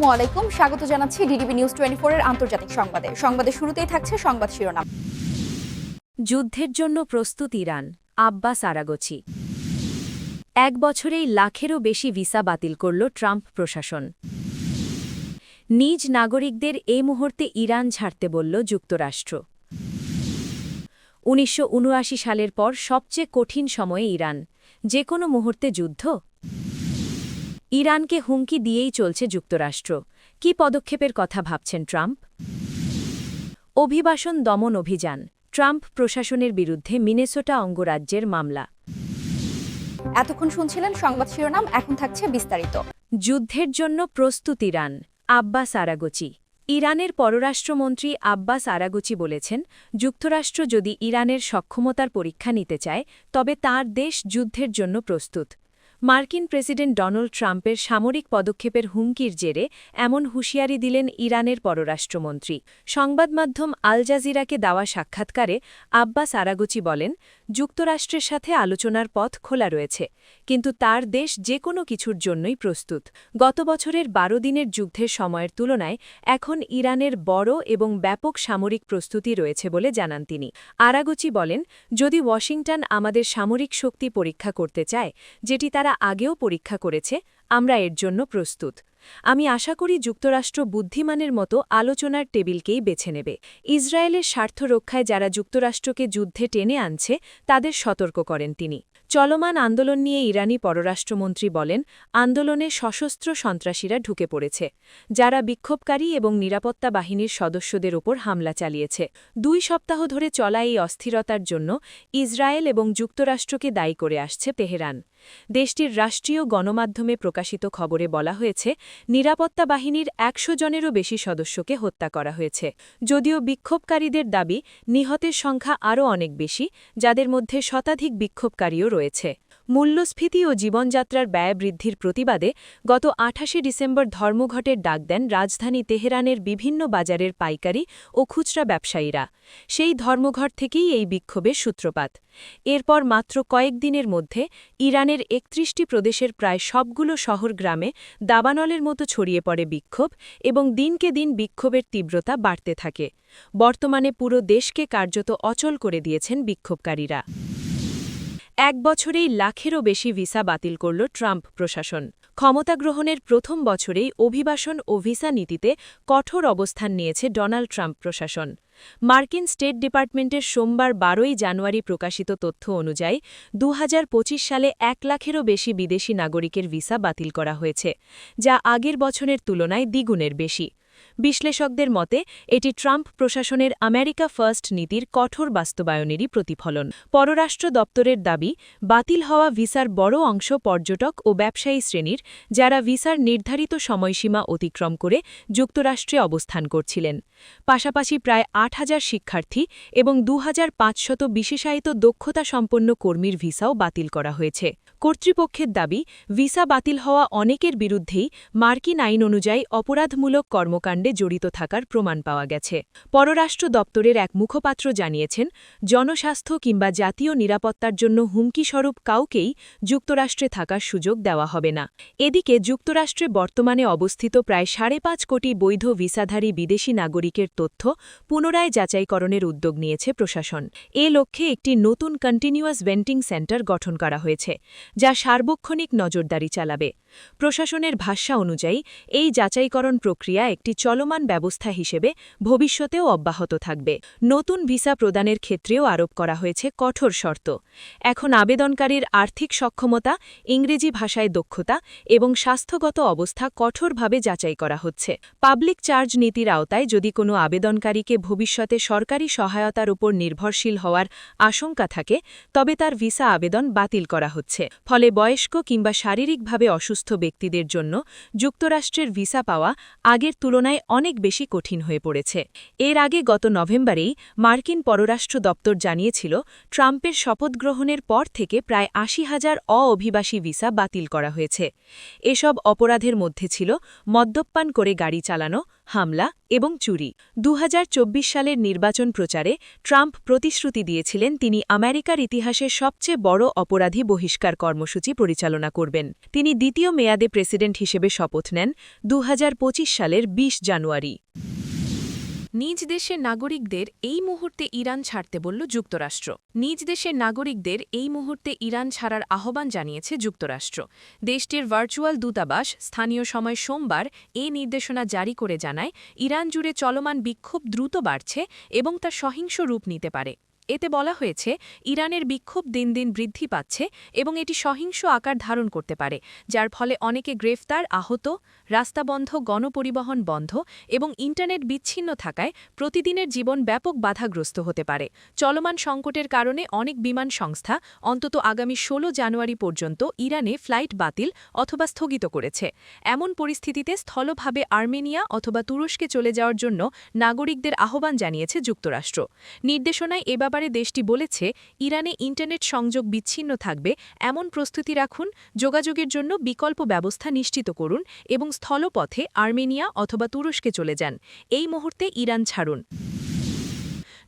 আসসালামু আলাইকুম। স্বাগত জানাচ্ছি ডিডিবি নিউজ টোয়েন্টি এর আন্তর্জাতিক সংবাদে। সংবাদের শুরুতেই থাকছে সংবাদ শিরোনাম। যুদ্ধের জন্য প্রস্তুত ইরান, আব্বাস আরাগোচি। এক বছরেই লাখেরও বেশি ভিসা বাতিল করল ট্রাম্প প্রশাসন। নিজ নাগরিকদের এই মুহূর্তে ইরান ছাড়তে বলল যুক্তরাষ্ট্র। উনিশশো উনআশি সালের পর সবচেয়ে কঠিন সময়ে ইরান। যে কোনো মুহূর্তে যুদ্ধ? ইরানকে হুমকি দিয়েই চলছে যুক্তরাষ্ট্র। কি পদক্ষেপের কথা ভাবছেন ট্রাম্প? অভিবাসন দমন অভিযান। ট্রাম্প প্রশাসনের বিরুদ্ধে মিনেসোটা অঙ্গরাজ্যের মামলা। এতক্ষণ শুনছিলেন সংবাদ শিরোনাম এখন থাকছে বিস্তারিত। যুদ্ধের জন্য প্রস্তুত ইরান আব্বাস আরাগোচি। ইরানের পররাষ্ট্রমন্ত্রী আব্বাস আরাগুচি বলেছেন যুক্তরাষ্ট্র যদি ইরানের সক্ষমতার পরীক্ষা নিতে চায় তবে তার দেশ যুদ্ধের জন্য প্রস্তুত। মার্কিন প্রেসিডেন্ট ডোনাল্ড ট্রাম্পের সামরিক পদক্ষেপের হুমকির জেরে এমন হুঁশিয়ারি দিলেন ইরানের পররাষ্ট্রমন্ত্রী। সংবাদমাধ্যম আল জাজিরাকে দেওয়া সাক্ষাৎকারে আব্বাস আরাগুচি বলেন, যুক্তরাষ্ট্রের সাথে আলোচনার পথ খোলা রয়েছে, কিন্তু তার দেশ যে কোনো কিছুর জন্যই প্রস্তুত। গত বছরের বারো দিনের যুদ্ধের সময়ের তুলনায় এখন ইরানের বড় এবং ব্যাপক সামরিক প্রস্তুতি রয়েছে বলে জানান তিনি। আরাগুচি বলেন, যদি ওয়াশিংটন আমাদের সামরিক শক্তি পরীক্ষা করতে চায়, যেটি তারা আগেও পরীক্ষা করেছে, আমরা এর জন্য প্রস্তুত। আমি আশা করি যুক্তরাষ্ট্র বুদ্ধিমানের মতো আলোচনার টেবিলকেই বেছে নেবে। ইসরায়েলের স্বার্থ রক্ষায় যারা যুক্তরাষ্ট্রকে যুদ্ধে টেনে আনছে, তাদের সতর্ক করেন তিনি। চলমান আন্দোলন নিয়ে ইরানি পররাষ্ট্রমন্ত্রী বলেন, আন্দোলনে সশস্ত্র সন্ত্রাসীরা ঢুকে পড়েছে, যারা বিক্ষোভকারী এবং নিরাপত্তা বাহিনীর সদস্যদের ওপর হামলা চালিয়েছে। দুই সপ্তাহ ধরে চলা এই অস্থিরতার জন্য ইসরায়েল এবং যুক্তরাষ্ট্রকে দায়ী করে আসছে তেহরান। দেশটির রাষ্ট্রীয় গণমাধ্যমে প্রকাশিত খবরে বলা হয়েছে, নিরাপত্তা বাহিনীর একশো জনেরও বেশি সদস্যকে হত্যা করা হয়েছে। যদিও বিক্ষোভকারীদের দাবি, নিহতের সংখ্যা আরও অনেক বেশি, যাদের মধ্যে শতাধিক বিক্ষোভকারীও রয়েছে। মূল্যস্ফীতি ও জীবনযাত্রার ব্যয় বৃদ্ধির প্রতিবাদে গত আঠাশে ডিসেম্বর ধর্মঘটের ডাক দেন রাজধানী তেহরানের বিভিন্ন বাজারের পাইকারি ও খুচরা ব্যবসায়ীরা। সেই ধর্মঘট থেকেই এই বিক্ষোভের সূত্রপাত। এরপর মাত্র কয়েকদিনের মধ্যে ইরানের একত্রিশটি প্রদেশের প্রায় সবগুলো শহর গ্রামে দাবানলের মতো ছড়িয়ে পড়ে বিক্ষোভ এবং দিনকে দিন বিক্ষোভের তীব্রতা বাড়তে থাকে। বর্তমানে পুরো দেশকে কার্যত অচল করে দিয়েছেন বিক্ষোভকারীরা। এক বছরেই লাখেরও বেশি ভিসা বাতিল করল ট্রাম্প প্রশাসন। ক্ষমতা গ্রহণের প্রথম বছরেই অভিবাসন ও ভিসা নীতিতে কঠোর অবস্থান নিয়েছে ডোনাল্ড ট্রাম্প প্রশাসন। মার্কিন স্টেট ডিপার্টমেন্টের সোমবার বারোই জানুয়ারি প্রকাশিত তথ্য অনুযায়ী দু হাজার পঁচিশ সালে এক লাখেরও বেশি বিদেশি নাগরিকের ভিসা বাতিল করা হয়েছে, যা আগের বছরের তুলনায় দ্বিগুণের বেশি। বিশ্লেষকদের মতে, এটি ট্রাম্প প্রশাসনের আমেরিকা ফার্স্ট নীতির কঠোর বাস্তবায়নেরই প্রতিফলন। পররাষ্ট্র দপ্তরের দাবি, বাতিল হওয়া ভিসার বড় অংশ পর্যটক ও ব্যবসায়ী শ্রেণির, যারা ভিসার নির্ধারিত সময়সীমা অতিক্রম করে যুক্তরাষ্ট্রে অবস্থান করছিলেন। পাশাপাশি প্রায় আট হাজার শিক্ষার্থী এবং দু বিশেষায়িত দক্ষতা সম্পন্ন কর্মীর ভিসাও বাতিল করা হয়েছে। কর্তৃপক্ষের দাবি, ভিসা বাতিল হওয়া অনেকের বিরুদ্ধেই মার্কিন আইন অনুযায়ী অপরাধমূলক কর্মকাণ্ডে জড়িত থাকার প্রমাণ পাওয়া গেছে। পররাষ্ট্র দপ্তরের এক মুখপাত্র জানিয়েছেন, জনস্বাস্থ্য কিংবা জাতীয় নিরাপত্তার জন্য হুমকিস্বরূপ কাউকেই যুক্তরাষ্ট্রে থাকার সুযোগ দেওয়া হবে না। এদিকে, যুক্তরাষ্ট্রে বর্তমানে অবস্থিত প্রায় সাড়ে পাঁচ কোটি বৈধ ভিসাধারী বিদেশি নাগরিকের তথ্য পুনরায় যাচাইকরণের উদ্যোগ নিয়েছে প্রশাসন। এ লক্ষ্যে একটি নতুন কন্টিনিউয়াস ভেন্টিং সেন্টার গঠন করা হয়েছে। যা সার্বক্ষণিক নজরদারি চালাবে। প্রশাসনের ভাষ্যা অনুযায়ী, এই যাচাইকরণ প্রক্রিয়া একটি চলমান ব্যবস্থা হিসেবে ভবিষ্যতেও অব্যাহত থাকবে। নতুন ভিসা প্রদানের ক্ষেত্রেও আরোপ করা হয়েছে কঠোর শর্ত। এখন আবেদনকারীর আর্থিক সক্ষমতা, ইংরেজি ভাষায় দক্ষতা এবং স্বাস্থ্যগত অবস্থা কঠোরভাবে যাচাই করা হচ্ছে। পাবলিক চার্জ নীতির আওতায় যদি কোনো আবেদনকারীকে ভবিষ্যতে সরকারি সহায়তার উপর নির্ভরশীল হওয়ার আশঙ্কা থাকে, তবে তার ভিসা আবেদন বাতিল করা হচ্ছে। ফলে বয়স্ক কিংবা শারীরিকভাবে অসুস্থ ব্যক্তিদের জন্য যুক্তরাষ্ট্রের ভিসা পাওয়া আগের তুলনায় অনেক বেশি কঠিন হয়ে পড়েছে। এর আগে গত নভেম্বরেই মার্কিন পররাষ্ট্র দপ্তর জানিয়েছিল, ট্রাম্পের শপথ গ্রহণের পর থেকে প্রায় আশি হাজার অ-অভিবাসী ভিসা বাতিল করা হয়েছে। এসব অপরাধের মধ্যে ছিল মদ্যপান করে গাড়ি চালানো হামলা এবং চুরি। দুহাজার চব্বিশ সালের নির্বাচন প্রচারে ট্রাম্প প্রতিশ্রুতি দিয়েছিলেন তিনি আমেরিকার ইতিহাসে সবচেয়ে বড় অপরাধী বহিষ্কার কর্মসূচি পরিচালনা করবেন। তিনি দ্বিতীয় মেয়াদে প্রেসিডেন্ট হিসেবে শপথ নেন দু হাজার পঁচিশ সালের ২০ জানুয়ারি। নিজ দেশের নাগরিকদের এই মুহূর্তে ইরান ছাড়তে বলল যুক্তরাষ্ট্র। নিজ দেশের নাগরিকদের এই মুহূর্তে ইরান ছাড়ার আহ্বান জানিয়েছে যুক্তরাষ্ট্র। দেশটির ভার্চুয়াল দূতাবাস স্থানীয় সময় সোমবার এ নির্দেশনা জারি করে জানায়, ইরান জুড়ে চলমান বিক্ষোভ দ্রুত বাড়ছে এবং তা সহিংস রূপ নিতে পারে। এতে বলা হয়েছে, ইরানের বিক্ষোভ দিন দিন বৃদ্ধি পাচ্ছে এবং এটি সহিংস আকার ধারণ করতে পারে, যার ফলে অনেকে গ্রেফতার, আহত, রাস্তা বন্ধ, গণপরিবহন বন্ধ এবং ইন্টারনেট বিচ্ছিন্ন থাকায় প্রতিদিনের জীবন ব্যাপক বাধাগ্রস্ত হতে পারে। চলমান সংকটের কারণে অনেক বিমান সংস্থা অন্তত আগামী ১৬ জানুয়ারি পর্যন্ত ইরানে ফ্লাইট বাতিল অথবা স্থগিত করেছে। এমন পরিস্থিতিতে স্থলভাবে আর্মেনিয়া অথবা তুরস্কে চলে যাওয়ার জন্য নাগরিকদের আহ্বান জানিয়েছে যুক্তরাষ্ট্র। নির্দেশনায় এ ব্যাপারে দেশটি বলেছে, ইরানে ইন্টারনেট সংযোগ বিচ্ছিন্ন থাকবে। এমন প্রস্তুতি রাখুন, যোগাযোগের জন্য বিকল্প ব্যবস্থা নিশ্চিত করুন এবং স্থলপথে আর্মেনিয়া অথবা তুরস্কে চলে যান। এই মুহূর্তে ইরান ছাড়ুন।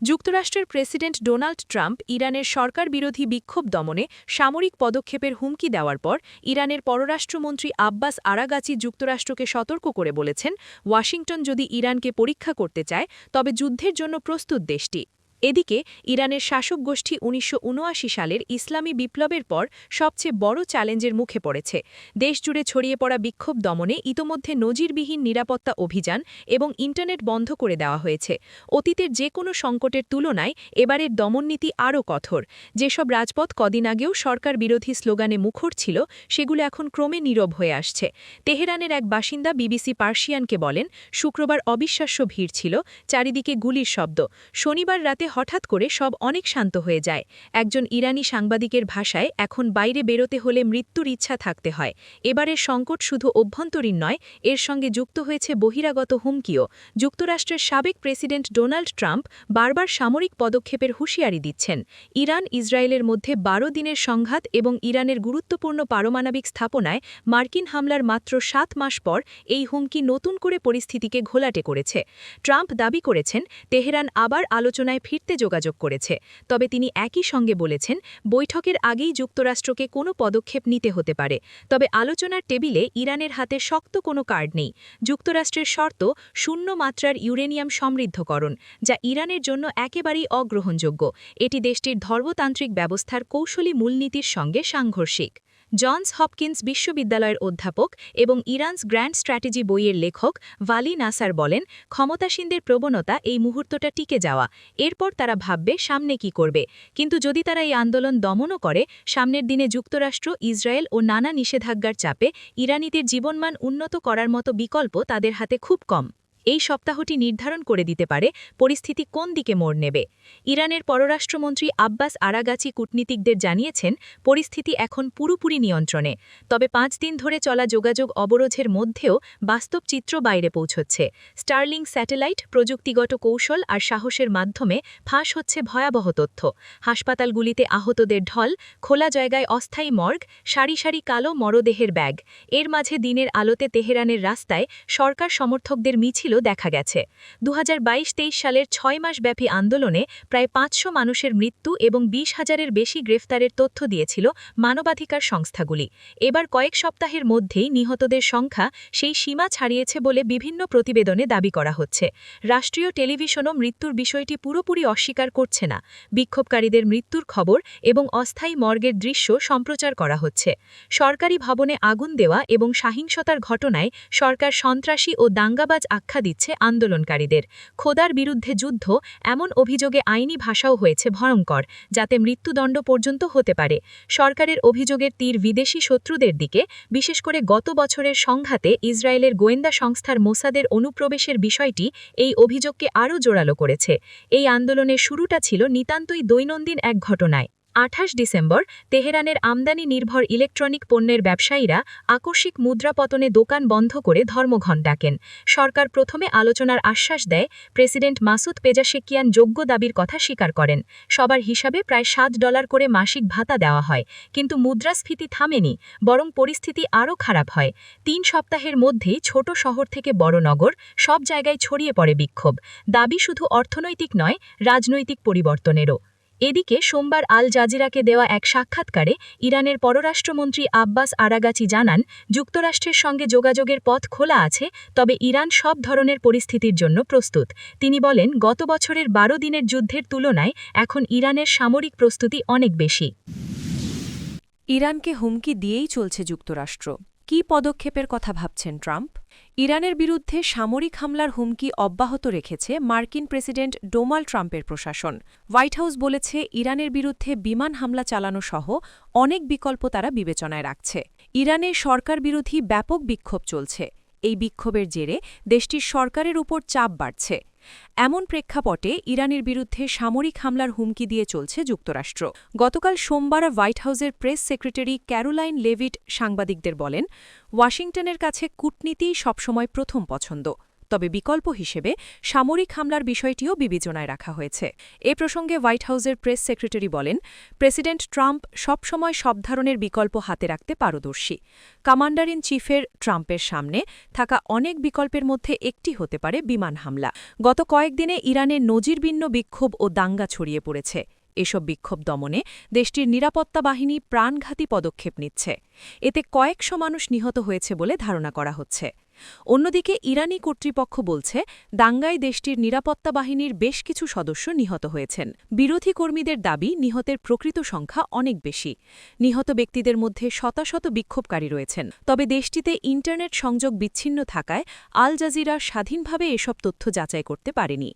যুক্তরাষ্ট্রের প্রেসিডেন্ট ডোনাল্ড ট্রাম্প ইরানের সরকার বিরোধী বিক্ষোভ দমনে সামরিক পদক্ষেপের হুমকি দেওয়ার পর ইরানের পররাষ্ট্রমন্ত্রী আব্বাস আরাগাচি যুক্তরাষ্ট্রকে সতর্ক করে বলেছেন, ওয়াশিংটন যদি ইরানকে পরীক্ষা করতে চায়, তবে যুদ্ধের জন্য প্রস্তুত দেশটি। এদিকে, ইরানের শাসক গোষ্ঠী উনিশশো উনআশি সালের ইসলামী বিপ্লবের পর সবচেয়ে বড় চ্যালেঞ্জের মুখে পড়েছে। দেশজুড়ে ছড়িয়ে পড়া বিক্ষোভ দমনে ইতোমধ্যে নজিরবিহীন নিরাপত্তা অভিযান এবং ইন্টারনেট বন্ধ করে দেওয়া হয়েছে। অতীতের যে কোনো সংকটের তুলনায় এবারের দমননীতি আরও কঠোর। যেসব রাজপথ কদিন আগেও সরকার বিরোধী স্লোগানে মুখর ছিল, সেগুলো এখন ক্রমে নীরব হয়ে আসছে। তেহরানের এক বাসিন্দা বিবিসি পার্সিয়ানকে বলেন, শুক্রবার অবিশ্বাস্য ভিড় ছিল, চারিদিকে গুলির শব্দ। শনিবার রাতে হঠাৎ করে সব অনেক শান্ত হয়ে যায়। একজন ইরানি সাংবাদিকের ভাষায়, এখন বাইরে বেরোতে হলে মৃত্যুর ইচ্ছা থাকতে হয়। এবারের সংকট শুধু অভ্যন্তরীণ নয়, এর সঙ্গে যুক্ত হয়েছে বহিরাগত হুমকিও। যুক্তরাষ্ট্রের সাবেক প্রেসিডেন্ট ডোনাল্ড ট্রাম্প বারবার সামরিক পদক্ষেপের হুঁশিয়ারি দিচ্ছেন। ইরান, ইসরায়েলের মধ্যে বারো দিনের সংঘাত এবং ইরানের গুরুত্বপূর্ণ পারমাণবিক স্থাপনায় মার্কিন হামলার মাত্র সাত মাস পর এই হুমকি নতুন করে পরিস্থিতিকে ঘোলাটে করেছে। ট্রাম্প দাবি করেছেন, তেহরান আবার আলোচনায় ফিরতে যোগাযোগ করেছে। তবে তিনি একই সঙ্গে বলেছেন, বৈঠকের আগেই যুক্তরাষ্ট্রকে কোনো পদক্ষেপ নিতে হতে পারে। তবে আলোচনার টেবিলে ইরানের হাতে শক্ত কোনো কার্ড নেই। যুক্তরাষ্ট্রের শর্ত, শূন্য মাত্রার ইউরেনিয়াম সমৃদ্ধকরণ, যা ইরানের জন্য একেবারেই অগ্রহণযোগ্য। এটি দেশটির ধর্মতান্ত্রিক ব্যবস্থার কৌশলী মূলনীতির সঙ্গে সাংঘর্ষিক। জনস হপকিন্স বিশ্ববিদ্যালয়ের অধ্যাপক এবং ইরানস গ্র্যান্ড স্ট্র্যাটেজি বইয়ের লেখক ভালি নাসার বলেন, ক্ষমতাসীনদের প্রবণতা এই মুহূর্তটা টিকে যাওয়া। এরপর তারা ভাববে সামনে কি করবে। কিন্তু যদি তারা এই আন্দোলন দমনও করে, সামনের দিনে যুক্তরাষ্ট্র, ইসরায়েল ও নানা নিষেধাজ্ঞার চাপে ইরানিদের জীবনমান উন্নত করার মতো বিকল্প তাদের হাতে খুব কম। এই সপ্তাহটি নির্ধারণ করে দিতে পারে পরিস্থিতি কোন দিকে মোড় নেবে। ইরানের পররাষ্ট্রমন্ত্রী আব্বাস আরাগাচি কূটনীতিকদের জানিয়েছেন, পরিস্থিতি এখন পুরোপুরি নিয়ন্ত্রণে, তবে পাঁচ দিন ধরে চলা যোগাযোগ অবরোধের মধ্যেও বাস্তব চিত্র বাইরে পৌঁছচ্ছে। স্টার্লিং স্যাটেলাইট প্রযুক্তিগত কৌশল আর সাহসের মাধ্যমে ফাঁস হচ্ছে ভয়াবহ তথ্য। হাসপাতালগুলিতে আহতদের ঢল, খোলা জায়গায় অস্থায়ী মর্গ, সারি সারি কালো মরদেহের ব্যাগ। এর মাঝে দিনের আলোতে তেহরানের রাস্তায় সরকার সমর্থকদের মিছিল দেখা গেছে। দু হাজার সালের ছয় মাসব্যাপী আন্দোলনে প্রায় পাঁচশো মানুষের মৃত্যু এবং বিশ হাজারের বেশি গ্রেফতারের তথ্য দিয়েছিল মানবাধিকার সংস্থাগুলি। এবার কয়েক সপ্তাহের মধ্যেই নিহতদের সংখ্যা সেই সীমা ছাড়িয়েছে বলে বিভিন্ন প্রতিবেদনে দাবি করা হচ্ছে। রাষ্ট্রীয় টেলিভিশনও মৃত্যুর বিষয়টি পুরোপুরি অস্বীকার করছে না। বিক্ষোভকারীদের মৃত্যুর খবর এবং অস্থায়ী মর্গের দৃশ্য সম্প্রচার করা হচ্ছে। সরকারি ভবনে আগুন দেওয়া এবং সহিংসতার ঘটনায় সরকার সন্ত্রাসী ও দাঙ্গাবাজ আখ্যা দিচ্ছে আন্দোলনকারীদের। খোদার বিরুদ্ধে যুদ্ধ, এমন অভিযোগে আইনি ভাষাও হয়েছে ভয়ঙ্কর, যাতে মৃত্যুদণ্ড পর্যন্ত হতে পারে। সরকারের অভিযোগের তীর বিদেশি শত্রুদের দিকে, বিশেষ করে গত বছরের সংঘাতে ইসরায়েলের গোয়েন্দা সংস্থার মোসাদের অনুপ্রবেশের বিষয়টি এই অভিযোগকে আরও জোরালো করেছে। এই আন্দোলনের শুরুটা ছিল নিতান্তই দৈনন্দিন এক ঘটনায়। আঠাশ ডিসেম্বর তেহরানের আমদানি নির্ভর ইলেকট্রনিক পণ্যের ব্যবসায়ীরা আকস্মিক মুদ্রাপতনে দোকান বন্ধ করে ধর্মঘট ডাকেন। সরকার প্রথমে আলোচনার আশ্বাস দেয়, প্রেসিডেন্ট মাসুদ পেজাশেকিয়ান যোগ্য দাবির কথা স্বীকার করেন। সবার হিসাবে প্রায় সাত ডলার করে মাসিক ভাতা দেওয়া হয়, কিন্তু মুদ্রাস্ফীতি থামেনি, বরং পরিস্থিতি আরও খারাপ হয়। তিন সপ্তাহের মধ্যেই ছোট শহর থেকে বড় নগর, সব জায়গায় ছড়িয়ে পড়ে বিক্ষোভ। দাবি শুধু অর্থনৈতিক নয়, রাজনৈতিক পরিবর্তনেরও। এদিকে সোমবার আল জাজিরাকে দেওয়া এক সাক্ষাৎকারে ইরানের পররাষ্ট্রমন্ত্রী আব্বাস আরাগাচি জানান, যুক্তরাষ্ট্রের সঙ্গে যোগাযোগের পথ খোলা আছে, তবে ইরান সব ধরনের পরিস্থিতির জন্য প্রস্তুত। তিনি বলেন, গত বছরের বারো দিনের যুদ্ধের তুলনায় এখন ইরানের সামরিক প্রস্তুতি অনেক বেশি। ইরানকে হুমকি দিয়েই চলছে যুক্তরাষ্ট্র। কী পদক্ষেপের কথা ভাবছেন ট্রাম্প? ইরানের বিরুদ্ধে সামরিক হামলার হুমকি অব্যাহত রেখেছে মার্কিন প্রেসিডেন্ট ডোনাল্ড ট্রাম্পের প্রশাসন। হোয়াইট হাউস বলেছে, ইরানের বিরুদ্ধে বিমান হামলা চালানো সহ অনেক বিকল্প তারা বিবেচনায় রাখছে। ইরানে সরকার বিরোধী ব্যাপক বিক্ষোভ চলছে। এই বিক্ষোভের জেরে দেশটির সরকারের উপর চাপ বাড়ছে। এমন প্রেক্ষাপটে ইরানের বিরুদ্ধে সামরিক হামলার হুমকি দিয়ে চলছে যুক্তরাষ্ট্র। গতকাল সোমবার হোয়াইট হাউসের প্রেস সেক্রেটারি ক্যারোলাইন লেভিট সাংবাদিকদের বলেন, ওয়াশিংটনের কাছে কূটনীতিই সবসময় প্রথম পছন্দ। তবে বিকল্প হিসেবে সামরিক হামলার বিষয়টিও বিবেচনায় রাখা হয়েছে। এ প্রসঙ্গে হোয়াইট হাউসের প্রেস সেক্রেটারি বলেন, প্রেসিডেন্ট ট্রাম্প সবসময় সব ধরনের বিকল্প হাতে রাখতে পারদর্শী। কমান্ডার ইন চিফের ট্রাম্পের সামনে থাকা অনেক বিকল্পের মধ্যে একটি হতে পারে বিমান হামলা। গত কয়েকদিনে ইরানে নজিরবিন্ন বিক্ষোভ ও দাঙ্গা ছড়িয়ে পড়েছে। এসব বিক্ষোভ দমনে দেশটির নিরাপত্তা বাহিনী প্রাণঘাতী পদক্ষেপ নিচ্ছে। এতে কয়েকশো মানুষ নিহত হয়েছে বলে ধারণা করা হচ্ছে। অন্যদিকে ইরানি কর্তৃপক্ষ বলছে, দাঙ্গায় দেশটির নিরাপত্তা বাহিনীর বেশ কিছু সদস্য নিহত হয়েছেন। বিরোধী কর্মীদের দাবি, নিহতের প্রকৃত সংখ্যা অনেক বেশি। নিহত ব্যক্তিদের মধ্যে শতাশত বিক্ষোভকারী রয়েছেন। তবে দেশটিতে ইন্টারনেট সংযোগ বিচ্ছিন্ন থাকায় আল জাজিরা স্বাধীনভাবে এসব তথ্য যাচাই করতে পারেনি।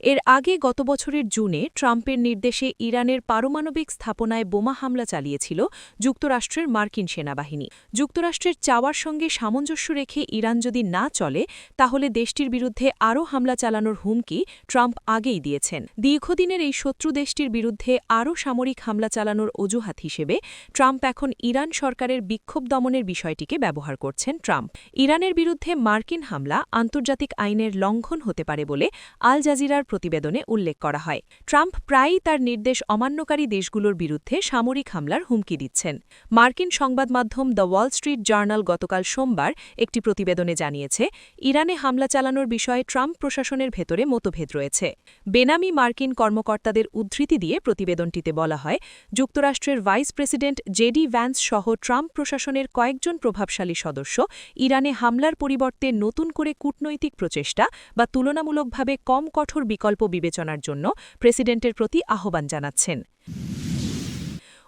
এর আগে গত বছরের জুনে ট্রাম্পের নির্দেশে ইরানের পারমাণবিক স্থাপনায় বোমা হামলা চালিয়েছিল যুক্তরাষ্ট্রের মার্কিন সেনাবাহিনী। যুক্তরাষ্ট্রের চাওয়ার সঙ্গে সামঞ্জস্য রেখে ইরান যদি না চলে, তাহলে দেশটির বিরুদ্ধে আরও হামলা চালানোর হুমকি ট্রাম্প আগেই দিয়েছেন। দীর্ঘদিনের এই শত্রু দেশটির বিরুদ্ধে আরও সামরিক হামলা চালানোর অজুহাত হিসেবে ট্রাম্প এখন ইরান সরকারের বিক্ষোভ দমনের বিষয়টিকে ব্যবহার করছেন ট্রাম্প। ইরানের বিরুদ্ধে মার্কিন হামলা আন্তর্জাতিক আইনের লঙ্ঘন হতে পারে বলে আল জাজিরার প্রতিবেদনে উল্লেখ করা হয়। ট্রাম্প প্রায়ই তার নির্দেশ অমান্যকারী দেশগুলোর বিরুদ্ধে সামরিক হামলার হুমকি দিচ্ছেন। মার্কিন সংবাদ মাধ্যম দ্য ওয়াল স্ট্রিট জার্নাল গতকাল সোমবার একটি প্রতিবেদনে জানিয়েছে, ইরানে হামলা চালানোর বিষয়ে ট্রাম্প প্রশাসনের ভেতরে মতভেদ রয়েছে। বেনামি মার্কিন কর্মকর্তাদের উদ্ধৃতি দিয়ে প্রতিবেদনটিতে বলা হয়, যুক্তরাষ্ট্রের ভাইস প্রেসিডেন্ট জেডি ভ্যান্স সহ ট্রাম্প প্রশাসনের কয়েকজন প্রভাবশালী সদস্য ইরানে হামলার পরিবর্তে নতুন করে কূটনৈতিক প্রচেষ্টা বা তুলনামূলকভাবে কম কঠোর বিকল্প বিবেচনার জন্য প্রেসিডেন্টের প্রতি আহ্বান জানাচ্ছেন।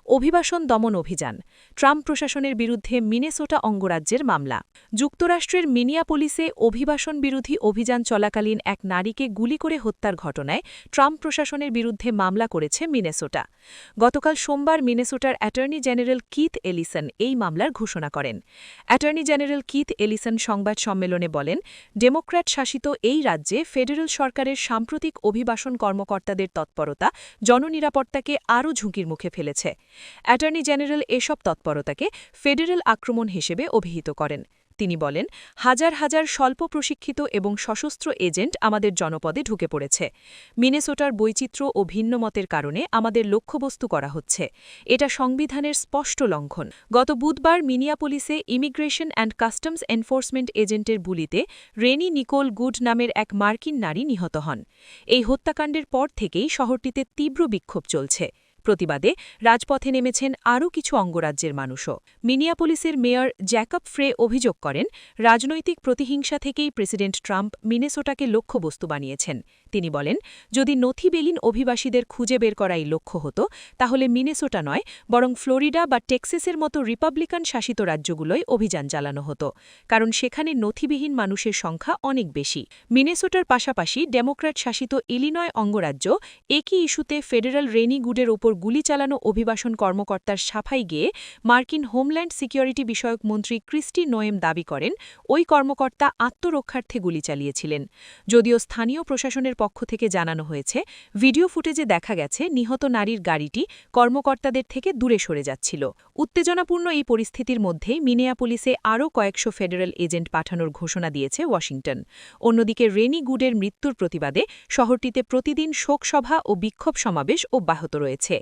অভিবাসন দমন অভিযান, ট্রাম্প প্রশাসনের বিরুদ্ধে মিনেসোটা অঙ্গরাজ্যের মামলা। যুক্তরাষ্ট্রের মিনিয়াপোলিসে অভিবাসন বিরোধী অভিযান চলাকালীন এক নারীকে গুলি করে হত্যার ঘটনায় ট্রাম্প প্রশাসনের বিরুদ্ধে মামলা করেছে মিনেসোটা। গতকাল সোমবার মিনেসোটার অ্যাটর্নি জেনারেল কিথ এলিসন এই মামলার ঘোষণা করেন। অ্যাটর্নি জেনারেল কিথ এলিসন সংবাদ সম্মেলনে বলেন, ডেমোক্র্যাট শাসিত এই রাজ্যে ফেডারেল সরকারের সাম্প্রতিক অভিবাসন কর্মকর্তাদের তৎপরতা, জননিরাপত্তাকে আরও ঝুঁকির মুখে ফেলেছে। অ্যাটর্নি জেনারেল এসব তৎপরতাকে ফেডারেল আক্রমণ হিসেবে অভিহিত করেন। তিনি বলেন, হাজার হাজার স্বল্প প্রশিক্ষিত এবং সশস্ত্র এজেন্ট আমাদের জনপদে ঢুকে পড়েছে। মিনেসোটার বৈচিত্র্য ও ভিন্নমতের কারণে আমাদের লক্ষ্যবস্তু করা হচ্ছে। এটা সংবিধানের স্পষ্ট লঙ্ঘন। গত বুধবার মিনিয়াপোলিসে ইমিগ্রেশন অ্যান্ড কাস্টমস এনফোর্সমেন্ট এজেন্টের বুলিতে রেনি নিকোল গুড নামের এক মার্কিন নারী নিহত হন। এই হত্যাকাণ্ডের পর থেকেই শহরটিতে তীব্র বিক্ষোভ চলছে। প্রতিবাদে রাজপথে নেমেছেন আরও কিছু অঙ্গরাজ্যের মানুষও। মিনিয়াপোলিসের মেয়র জ্যাকব ফ্রে অভিযোগ করেন, রাজনৈতিক প্রতিহিংসা থেকেই প্রেসিডেন্ট ট্রাম্প মিনেসোটাকে লক্ষ্যবস্তু বানিয়েছেন। তিনি বলেন, যদি নথিবেলীন অভিবাসীদের খুঁজে বের করাই লক্ষ্য হতো, তাহলে মিনেসোটা নয়, বরং ফ্লোরিডা বা টেক্সাসের মতো রিপাবলিকান শাসিত রাজ্যগুলোই অভিযান চালানো হতো, কারণ সেখানে নথিবিহীন মানুষের সংখ্যা অনেক বেশি। মিনেসোটার পাশাপাশি ডেমোক্র্যাট শাসিত ইলিনয় অঙ্গরাজ্য একই ইস্যুতে ফেডারাল রেনিগুডের ওপর গুলি চালানো অভিবাসন কর্মকর্তার সাফাই গিয়ে মার্কিন হোমল্যান্ড সিকিউরিটি বিষয়ক মন্ত্রী ক্রিস্টি নোয়েম দাবি করেন, ওই কর্মকর্তা আত্মরক্ষার্থে গুলি চালিয়েছিলেন। যদিও স্থানীয় প্রশাসনের পক্ষ থেকে জানানো হয়েছে, ভিডিও ফুটেজে দেখা গেছে নিহত নারীর গাড়িটি কর্মকর্তাদের থেকে দূরে সরে যাচ্ছিল। উত্তেজনাপূর্ণ এই পরিস্থিতির মধ্যেই মিনেয়াপুলিসে আরও কয়েকশো ফেডারেল এজেন্ট পাঠানোর ঘোষণা দিয়েছে ওয়াশিংটন। অন্যদিকে রেনি গুডের মৃত্যুর প্রতিবাদে শহরটিতে প্রতিদিন শোকসভা ও বিক্ষোভ সমাবেশ অব্যাহত রয়েছে।